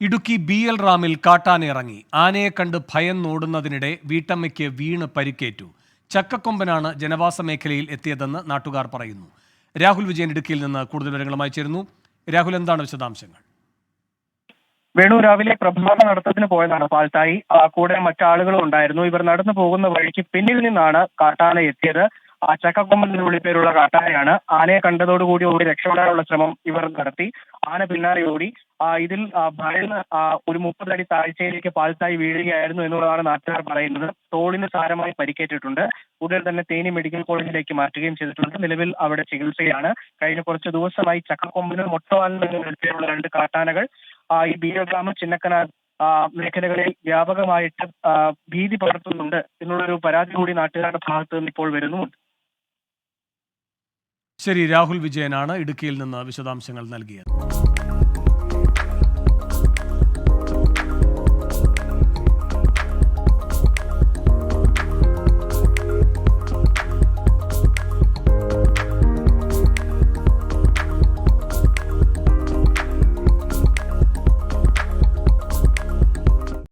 Idukki B L റാമിൽ കാട്ടാനിറങ്ങി. ആനയെ കണ്ട് ഭയന്നോടുന്നതിനിടെ വീട്ടമ്മയ്ക്ക് വീണ് പരിക്കേറ്റു. ചക്കക്കൊമ്പനാണ് ജനവാസ മേഖലയിൽ എത്തിയതെന്ന് നാട്ടുകാർ പറയുന്നു. രാഹുൽ വിജയൻ ഇടുക്കിയിൽ നിന്ന് കൂടുതൽ വിവരങ്ങളുമായി ചേരുന്നു. രാഹുൽ എന്താണ് വിശദാംശങ്ങൾ? വേണു രാവിലെ പ്രഭാത നടത്തത്തിന് പോയതാണ് പാൽത്തായി. കൂടെ മറ്റാളുകളും ഉണ്ടായിരുന്നു. ഇവർ നടന്നു പോകുന്ന വഴിക്ക് പിന്നിൽ നിന്നാണ് കാട്ടാന എത്തിയത്. ആ ചക്കക്കൊമ്പൻ എന്ന് വിളിപ്പേരുള്ള കാട്ടാനയാണ്. ആനയെ കണ്ടതോടുകൂടി ഓടി രക്ഷപ്പെടാനുള്ള ശ്രമം ഇവർ നടത്തി. ആന പിന്നാലെ ഓടി. ഇതിൽ ഭയന്ന് ഒരു മുപ്പതടി താഴ്ചയിലേക്ക് പാൽത്തായി വീഴുകയായിരുന്നു എന്നുള്ളതാണ് നാട്ടുകാർ പറയുന്നത്. തോളിന് സാരമായി പരിക്കേറ്റിട്ടുണ്ട്. ഉടൻ തന്നെ തേനി മെഡിക്കൽ കോളേജിലേക്ക് മാറ്റുകയും ചെയ്തിട്ടുണ്ട്. നിലവിൽ അവിടെ ചികിത്സയാണ്. കഴിഞ്ഞ കുറച്ച് ദിവസമായി ചക്കക്കൊമ്പനും മൊട്ടവാലിനും എന്ന് വിളിപ്പേരുള്ള രണ്ട് കാട്ടാനകൾ ഈ ബീരഗ്രാമം ചിന്നക്കനാൽ മേഖലകളിൽ വ്യാപകമായിട്ട് ഭീതി പടർത്തുന്നുണ്ട് എന്നുള്ളൊരു പരാതി കൂടി നാട്ടുകാരുടെ ഭാഗത്ത് നിന്ന് ഇപ്പോൾ വരുന്നുമുണ്ട്. ശരി രാഹുൽ വിജയനാണ് ഇടുക്കിയിൽ നിന്ന് വിശദാംശങ്ങൾ നൽകിയത്.